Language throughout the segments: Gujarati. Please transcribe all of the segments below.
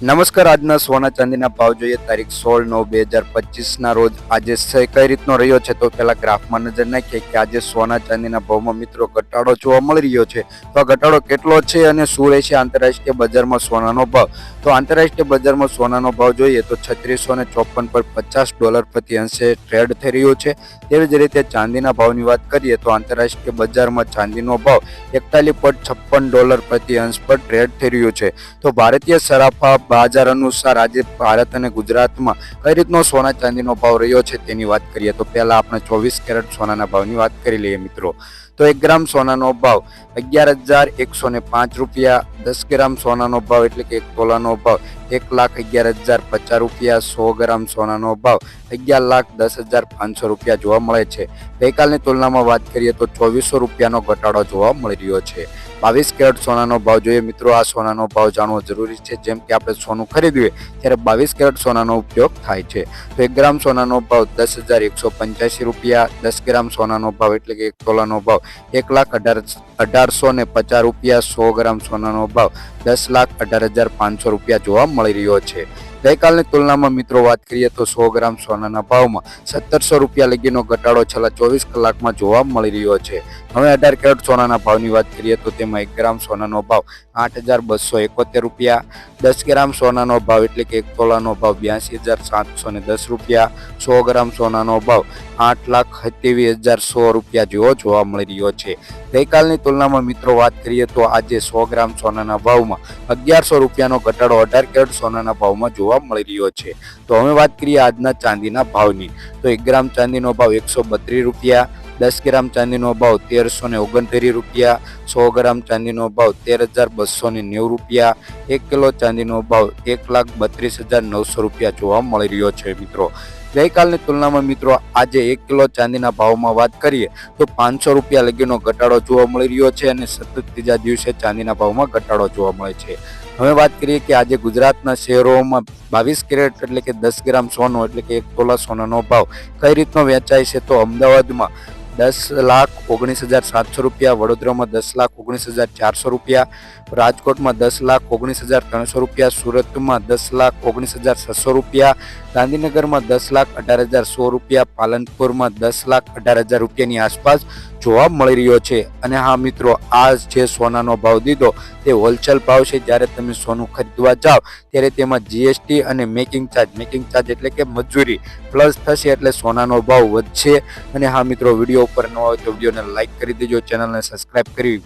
નમસ્કાર, આજના સોના ચાંદીના ભાવ જોઈએ. તારીખ સોળ નવ બે હજાર પચીસના રોજ આજે કઈ રીતનો રહ્યો છે? તો પેલા ગ્રાફમાં નજર નાખીએ કે આજે સોના ચાંદીના ભાવમાં મિત્રો ઘટાડો જોવા મળી રહ્યો છે. તો આ ઘટાડો કેટલો છે અને શું રહેશે આંતરરાષ્ટ્રીય બજારમાં સોનાનો ભાવ? તો આંતરરાષ્ટ્રીય બજારમાં સોનાનો ભાવ જોઈએ તો છત્રીસો ને ચોપન પર પચાસ ડોલર પ્રતિ અંશે ટ્રેડ થઈ રહ્યો છે. તેવી જ રીતે ચાંદીના ભાવની વાત કરીએ તો આંતરરાષ્ટ્રીય બજારમાં ચાંદીનો ભાવ એકતાલીસ પોઈન્ટ છપ્પન ડોલર પ્રતિ અંશ પર ટ્રેડ થઈ રહ્યો છે. તો ભારતીય સરાફા બજાર અનુસાર આજે ભારત અને ગુજરાતમાં કઈ રીતનો સોના ચાંદીનો ભાવ રહ્યો છે તેની વાત કરીએ તો પહેલાં આપણે ચોવીસ કેરેટ સોનાના ભાવની વાત કરી લઈએ મિત્રો. તો એક ગ્રામ સોનાનો ભાવ અગિયાર હજાર એકસો ને પાંચ રૂપિયા, દસ ગ્રામ સોનાનો ભાવ એટલે કે એક તોલાનો ભાવ એક લાખ અગિયાર હજાર પચાસ રૂપિયા, સો ગ્રામ સોનાનો ભાવ અગિયાર લાખ દસ હજાર પાંચસો રૂપિયા જોવા મળે છે. ગઈકાલની તુલનામાં વાત કરીએ તો ચોવીસો રૂપિયાનો ઘટાડો જોવા મળી રહ્યો છે. બાવીસ કેરેટ સોનાનો ભાવ જોઈએ. મિત્રો, આ સોનાનો ભાવ જાણવો જરૂરી છે. જેમ કે આપણે સોનું ખરીદીએ ત્યારે બાવીસ કેરેટ સોનાનો ઉપયોગ થાય છે. તો એક ગ્રામ સોનાનો ભાવ દસ હજાર એકસો પંચ્યાસી રૂપિયા, દસ ગ્રામ સોનાનો ભાવ એટલે કે એક તોલાનો ભાવ એક લાખ અઢાર અઢારસો ને પચાસ રૂપિયા, સો ગ્રામ સોનાનો ભાવ દસ લાખ અઢાર હજાર પાંચસો રૂપિયા જોવા મળી રહ્યો છે. ગઈકાલની તુલનામાં મિત્રો વાત કરીએ તો સો ગ્રામ સોનાના ભાવમાં સત્તરસો રૂપિયા લગીનો ઘટાડો છેલ્લા ચોવીસ કલાકમાં જોવા મળી રહ્યો છે. હવે અઢાર કેરેટ સોનાના ભાવની વાત કરીએ તો તેમાં એક ગ્રામ સોનાનો ભાવ આઠ હજાર બસો એકોતેર રૂપિયા, દસ ગ્રામ સોનાનો ભાવ એટલે કે એક તોલાનો ભાવ બ્યાસી હજાર સાતસો દસ રૂપિયા, સો ગ્રામ સોનાનો ભાવ આઠ લાખ સત્યાવીસ હજાર સો રૂપિયા જેવો જોવા મળી રહ્યો છે. ગઈકાલની તુલનામાં મિત્રો વાત કરીએ તો આજે સો ગ્રામ સોનાના ભાવમાં અગિયારસો રૂપિયાનો ઘટાડો અઢાર કેરેટ સોનાના ભાવમાં જોવા મળી રહ્યો છે. તો હવે વાત કરીએ આજના ચાંદીના ભાવની. તો એક ગ્રામ ચાંદીનો ભાવ એકસો બત્રીસ રૂપિયા, દસ ગ્રામ ચાંદીનો ભાવ તેરસો ને ઓગણત્રીસ રૂપિયા, સો ગ્રામ ચાંદીનો ભાવ તેર હજાર બસો ને નેવું રૂપિયા, એક કિલો ચાંદીનો ભાવ એક લાખ બત્રીસ હજાર નવસો રૂપિયા જોવા મળી રહ્યો છે મિત્રો. ગઈકાલની તુલનામાં મિત્રો આજે એક કિલો ચાંદીના ભાવમાં વાત કરીએ તો પાંચસો રૂપિયા લગીનો ઘટાડો જોવા મળી રહ્યો છે અને સતત ત્રીજા દિવસે ચાંદીના ભાવમાં ઘટાડો જોવા મળે છે. હવે વાત કરીએ કે આજે ગુજરાતના શહેરોમાં બાવીસ કેરેટ એટલે કે દસ ગ્રામ સોનું એટલે કે એક તોલા સોનાનો ભાવ કઈ રીતનો વેચાય છે તો અમદાવાદમાં દસ લાખ ઓગણીસ હજાર સાતસો રૂપિયા, વડોદરામાં દસ લાખ ઓગણીસ હજાર ચારસો રૂપિયા, રાજકોટમાં દસ લાખ ઓગણીસ હજાર ત્રણસો રૂપિયા, સુરતમાં દસ લાખ ઓગણીસ હજાર છસો રૂપિયા, ગાંધીનગરમાં દસ લાખ અઢાર હજાર સો રૂપિયા, પાલનપુરમાં દસ લાખ અઢાર હજાર રૂપિયાની આસપાસ જોવા મળી રહ્યો છે. અને હા મિત્રો આ જે સોનાનો ભાવ દીધો, તે હોલસેલ ભાવ છે. જ્યારે તમે સોનું ખરીદવા જાઓ, ત્યારે તેમાં જીએસટી અને મેકિંગ ચાર્જ મેકિંગ ચાર્જ એટલે કે મજૂરી, પ્લસ થશે એટલે સોનાનો ભાવ વધશે. અને હા મિત્રો, વીડિયો ઉપર ન હોય તો વિડીયોને લાઈક કરી દેજો, ચેનલને સબસ્ક્રાઇબ કરી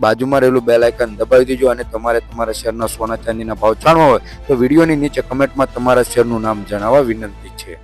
બાજુમાં રહેલું બેલ આઇકન દબાવી દેજો અને તમારે તમારા શેરના સોના ચાંદીના ભાવ જાણવા હોય તો વિડીયોની નીચે કમેન્ટમાં તમારા શેરનું નામ જણાવવા વિનંતી